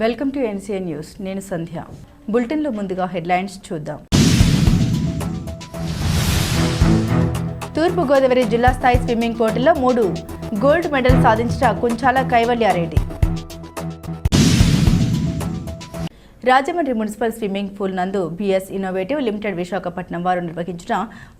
Welcome to NCN news. నేను సంధ్య. బులెటిన్లో ముందుగా హెడ్లైన్స్ చూద్దాం. తూర్పుగోదావరి జిల్లా స్థాయి స్విమ్మింగ్ పోటీలో మూడు గోల్డ్ మెడల్ సాధించిన Kunchala Kaivalya Reddy. Rajahmundry municipal swimming pool నందు బీఎస్ ఇన్నోవేటివ్ లిమిటెడ్ విశాఖపట్నం వారు నిర్వహించిన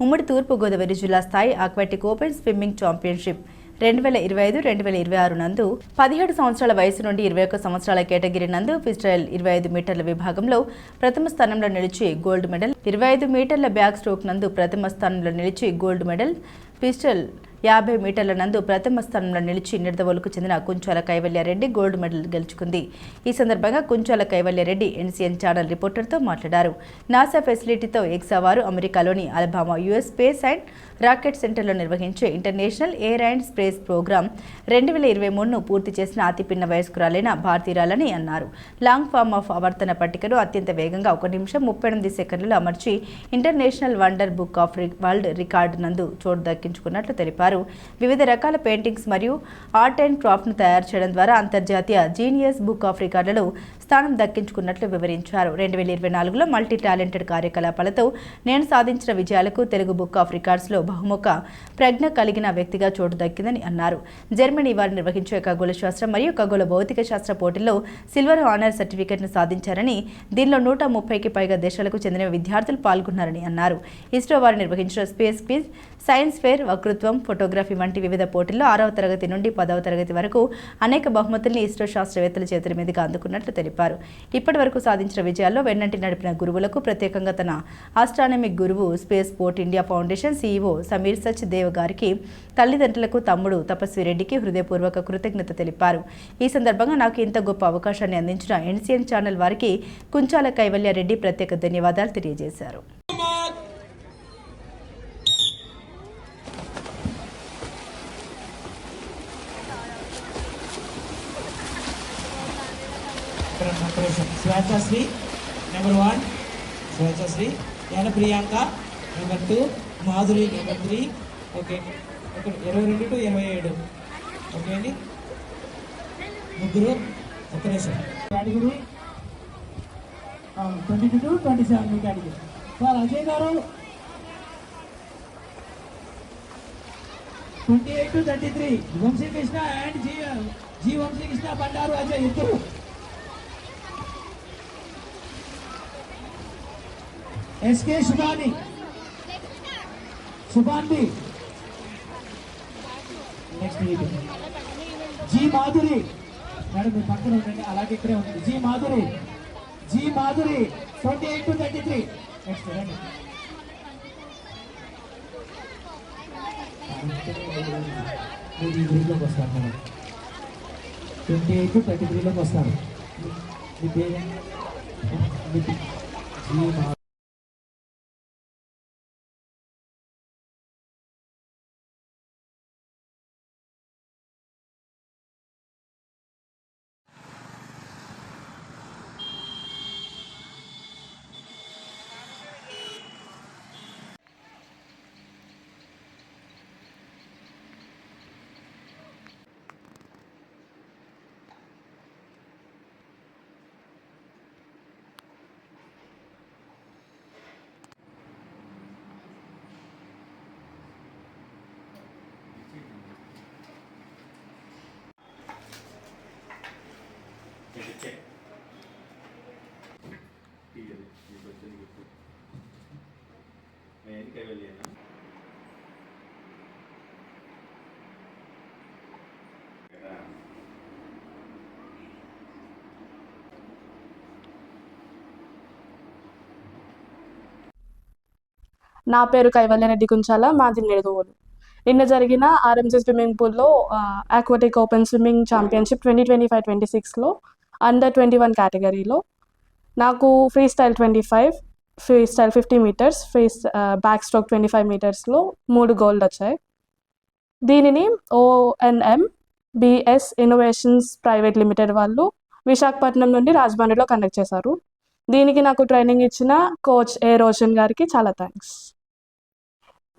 ఉమ్మడి తూర్పుగోదావరి జిల్లా స్థాయి ఆక్వాటిక్ ఓపెన్ స్విమ్మింగ్ ఛాంపియన్షిప్ రెండు వేల ఇరవై ఐదు రెండు వేల ఇరవై ఆరు నందు పదిహేడు సంవత్సరాల వయసు నుండి ఇరవై ఒక్క సంవత్సరాల కేటగిరీ నందు ఫిస్టైల్ ఇరవై ఐదు మీటర్ల విభాగంలో ప్రథమ స్థానంలో నిలిచి గోల్డ్ మెడల్ ఇరవై ఐదు మీటర్ల బ్యాక్ స్ట్రోక్ నందు ప్రథమ స్థానంలో నిలిచి గోల్డ్ మెడల్ పిస్టల్ యాభై మీటర్ల నందు ప్రథమ స్థానంలో నిలిచి నిడదవోలుకు చెందిన కుంచాల కైవల్యారెడ్డి గోల్డ్ మెడల్ గెలుచుకుంది. ఈ సందర్భంగా కుంచాల కైవల్యారెడ్డి ఎన్సీఎన్ ఛానల్ రిపోర్టర్తో మాట్లాడారు. నాసా ఫెసిలిటీతో ఎక్సా వారు అమెరికాలోని Alabama US space and rocket సెంటర్లో నిర్వహించే international air and space programme రెండు వేల ఇరవై మూడును పూర్తి చేసిన అతిపిన్న వయస్కురాలైన భారతీయురాలని అన్నారు. లాంగ్ ఫార్మ్ ఆఫ్ ఆవర్తన పట్టికను అత్యంత వేగంగా ఒక నిమిషం ముప్పై ఎనిమిది సెకండ్లలో అమర్చి ఇంటర్నేషనల్ వండర్ బుక్ ఆఫ్ రి- వరల్డ్ రికార్డ్ నందు చోటు దక్కించుకున్నట్లు తెలిపారు. వివిధ రకాల పెయింటింగ్స్ మరియు ఆర్ట్ అండ్ క్రాఫ్ట్ను తయారు చేయడం ద్వారా అంతర్జాతీయ జీనియస్ బుక్ ఆఫ్ రికార్డులలో స్థానం దక్కించుకున్నట్లు వివరించారు. రెండు వేల ఇరవై నాలుగులో మల్టీ టాలెంటెడ్ కార్యకలాపాలతో నేను సాధించిన విజయాలకు తెలుగు బుక్ ఆఫ్ రికార్డ్స్లో బహుముఖ ప్రజ్ఞ కలిగిన వ్యక్తిగా చోటు దక్కిందని అన్నారు. జర్మనీ వారు నిర్వహించే ఖగోళ శాస్త్రం మరియు ఖగోళ భౌతిక శాస్త్ర పోటీల్లో సిల్వర్ ఆనర్ సర్టిఫికెట్ను సాధించారని దీనిలో నూట ముప్పైకి పైగా దేశాలకు చెందిన విద్యార్థులు పాల్గొన్నారని అన్నారు. ఇస్రో వారు నిర్వహించిన స్పేస్ క్విజ్ సైన్స్ ఫేర్ వకృత్వం ఫోటోగ్రఫీ వంటి వివిధ పోటీల్లో ఆరవ తరగతి నుండి పదవ తరగతి వరకు అనేక బహుమతుల్ని ఇస్రో శాస్త్రవేత్తల చేతుల మీదుగా అందుకున్నట్లు తెలిపారు. ఇప్పటి వరకు సాధించిన విజయాల్లో వెన్నంటి నడిపిన గురువులకు ప్రత్యేకంగా తన ఆస్ట్రానమిక్ గురువు Space Port India Foundation CEO Sameer Sachdev గారికి తల్లిదండ్రులకు తమ్ముడు తపస్వి రెడ్డికి హృదయపూర్వక కృతజ్ఞత తెలిపారు. ఈ సందర్భంగా నాకు ఇంత గొప్ప అవకాశాన్ని అందించిన ఎన్సీఎన్ ఛానల్ వారికి కుంచాల కైవల్యారెడ్డి ప్రత్యేక ధన్యవాదాలు తెలియజేశారు. Shwetashri number one Shwetashri and Priyanka number two. Madhuri number three okay. Okay. ఇరవై రెండు టు ఇరవై ఏడు. ఓకే అండి? ముగ్గురు ఒక నిమిషం category twenty two to twenty seven category. Sir Ajay గారు twenty eight to thirty three Vamsikrishna and G G Vamsikrishna Bandaru Ajay ఇద్దరు SK Shubhani Shubhanvi next G Madhuri. Madam మీ పక్కన ఉండండి అలాగే ఇక్కడే ఉంటుంది G Madhuri. G Madhuri twenty eight to thirty three next రండి. మీరు ఈ గ్రూప్లోకి వస్తారు madam. Twenty eight to thirty త్రీలోకి వస్తారు. మీ- పేరు నేను కదా. నా పేరు కైవల్యారెడ్డి కుంచాల మాది నిడదవోలు. నిన్న జరిగిన ఆర్ఎంసీ స్విమ్మింగ్ పూల్లో aquatic open swimming championship twenty twenty five twenty సిక్స్లో అండర్ ట్వంటీ వన్ కేటగిరీలో నాకు freestyle twenty five freestyle fifty metres free backstroke twenty five మీటర్స్లో మూడు గోల్డ్ వచ్చాయి దీనిని ONM BS innovations private limited వాళ్ళు విశాఖపట్నం నుండి రాజమండ్రిలో కండక్ట్ చేశారు. దీనికి నాకు ట్రైనింగ్ ఇచ్చిన కోచ్ ఏ రోషన్ గారికి చాలా థ్యాంక్స్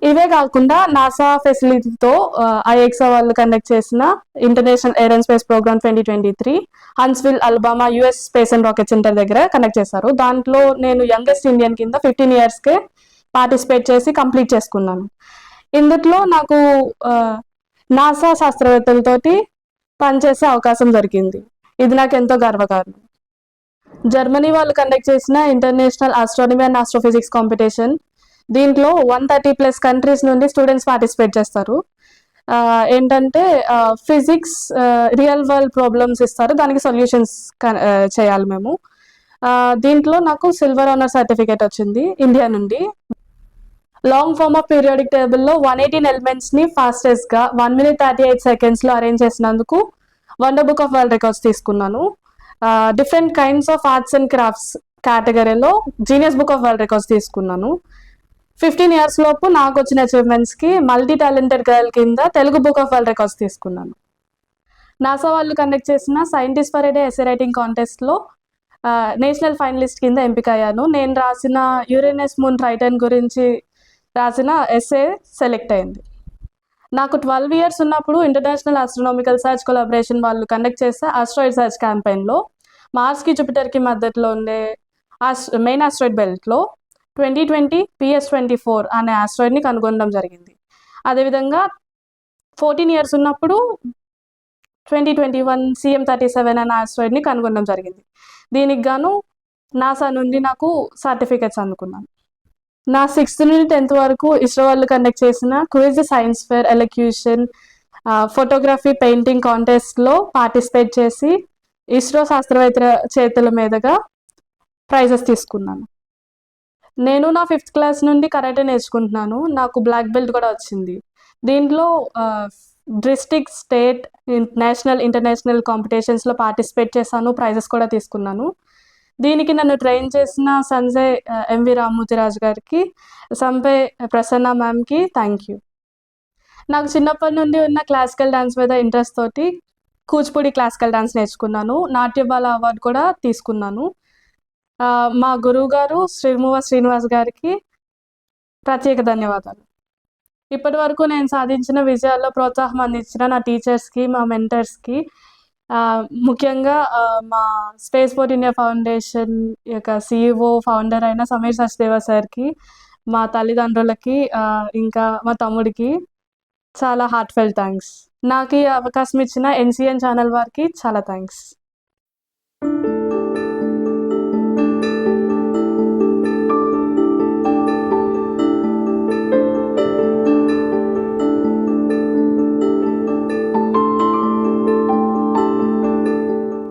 ఇవే కాకుండా నాసా ఫెసిలిటీతో ఐఎక్సా వాళ్ళు కండక్ట్ చేసిన international air and space programme twenty twenty three Huntsville Alabama US space and rocket centre దగ్గర కండక్ట్ చేశారు. దాంట్లో నేను యంగెస్ట్ ఇండియన్ కింద ఫిఫ్టీన్ ఇయర్స్కే పార్టిసిపేట్ చేసి కంప్లీట్ చేసుకున్నాను. ఇందులో నాకు నాసా శాస్త్రవేత్తలతోటి పనిచేసే అవకాశం దొరికింది. ఇది నాకు ఎంతో గర్వకారణం. జర్మనీ వాళ్ళు కండక్ట్ చేసిన international astronomy and astrophysics competition దీంట్లో వన్ థర్టీ ప్లస్ కంట్రీస్ నుండి స్టూడెంట్స్ పార్టిసిపేట్ చేస్తారు. ఏంటంటే ఫిజిక్స్ రియల్ వరల్డ్ ప్రాబ్లమ్స్ ఇస్తారు. దానికి సొల్యూషన్స్ చేయాలి మేము. దీంట్లో నాకు సిల్వర్ ఆనర్ సర్టిఫికేట్ వచ్చింది ఇండియా నుండి. లాంగ్ ఫార్మ్ ఆఫ్ పీరియాడిక్ టేబుల్లో వన్ ఎయిటీన్ ఎలిమెంట్స్ని ఫాస్టెస్ట్గా వన్ మినిట్ థర్టీ ఎయిట్ సెకండ్స్లో అరేంజ్ చేసినందుకు wonder book of world records తీసుకున్నాను. Different kinds of arts and crafts కేటగిరీలో genius book of world records తీసుకున్నాను. ఫిఫ్టీన్ ఇయర్స్ లోపు నాకు వచ్చిన అచీవ్మెంట్స్కి మల్టీ టాలెంటెడ్ గర్ల్ కింద Telugu book of world records తీసుకున్నాను. నాసా వాళ్ళు కండక్ట్ చేసిన scientist for day essay writing కాంటెస్ట్లో national finalist కింద ఎంపిక అయ్యాను నేను రాసిన యూరేనస్ మూన్ ట్రైటన్ గురించి రాసిన ఎస్ఏ సెలెక్ట్ అయింది. నాకు ట్వెల్వ్ ఇయర్స్ ఉన్నప్పుడు ఇంటర్నేషనల్ ఆస్ట్రోనామికల్ సర్చ్ కొలాబరేషన్ వాళ్ళు కండక్ట్ చేసే ఆస్ట్రాయిడ్ సర్చ్ క్యాంపెయిన్లో మార్స్కి జూపిటర్కి మధ్యలో ఉండే ఆస్ main asteroid బెల్ట్లో twenty twenty PS twenty four అనే ఆస్ట్రాయిడ్ని కనుగొనడం జరిగింది. అదేవిధంగా ఫోర్టీన్ ఇయర్స్ ఉన్నప్పుడు twenty twenty one CM thirty seven అనే ఆస్ట్రాయిడ్ని కనుగొనడం జరిగింది. దీనికి గాను నాసా నుండి నాకు సర్టిఫికెట్స్ అందుకున్నాను. నా సిక్స్త్ నుండి టెన్త్ వరకు ఇస్రో వాళ్ళు కండక్ట్ చేసిన quiz science fair elocution photography painting కాంటెస్ట్లో participate చేసి ఇస్రో శాస్త్రవేత్తల చేతుల మీదుగా ప్రైజెస్ తీసుకున్నాను. నేను నా ఫిఫ్త్ క్లాస్ నుండి కరాటే నేర్చుకుంటున్నాను. నాకు బ్లాక్ బెల్ట్ కూడా వచ్చింది. దీంట్లో డిస్టిక్ స్టేట్ నేషనల్ ఇంటర్నేషనల్ కాంపిటీషన్స్లో పార్టిసిపేట్ చేశాను. ప్రైజెస్ కూడా తీసుకున్నాను. దీనికి నన్ను ట్రైన్ చేసిన సంజయ్ ఎంవి రామూర్తిరాజు గారికి సంపే ప్రసన్న మ్యామ్కి థ్యాంక్ యూ నాకు చిన్నప్పటి నుండి ఉన్న క్లాసికల్ డాన్స్ మీద ఇంట్రెస్ట్ తోటి కూచిపూడి క్లాసికల్ డాన్స్ నేర్చుకున్నాను. నాట్యబాల అవార్డు కూడా తీసుకున్నాను. మా గురువు గారు శ్రీమువ శ్రీనివాస్ గారికి ప్రత్యేక ధన్యవాదాలు. ఇప్పటి వరకు నేను సాధించిన విజయాల్లో ప్రోత్సాహం అందించిన నా టీచర్స్కి మా మెంటర్స్కి ముఖ్యంగా మా స్పేస్ పోర్ట్ ఇండియా ఫౌండేషన్ యొక్క సిఇఓ ఫౌండర్ అయిన సమీర్ సచ్దేవ సార్కి మా తల్లిదండ్రులకి ఇంకా మా తమ్ముడికి చాలా హార్ట్ ఫెల్ థ్యాంక్స్. నాకు ఈ అవకాశం ఇచ్చిన ఎన్సిఎన్ ఛానల్ వారికి చాలా థ్యాంక్స్.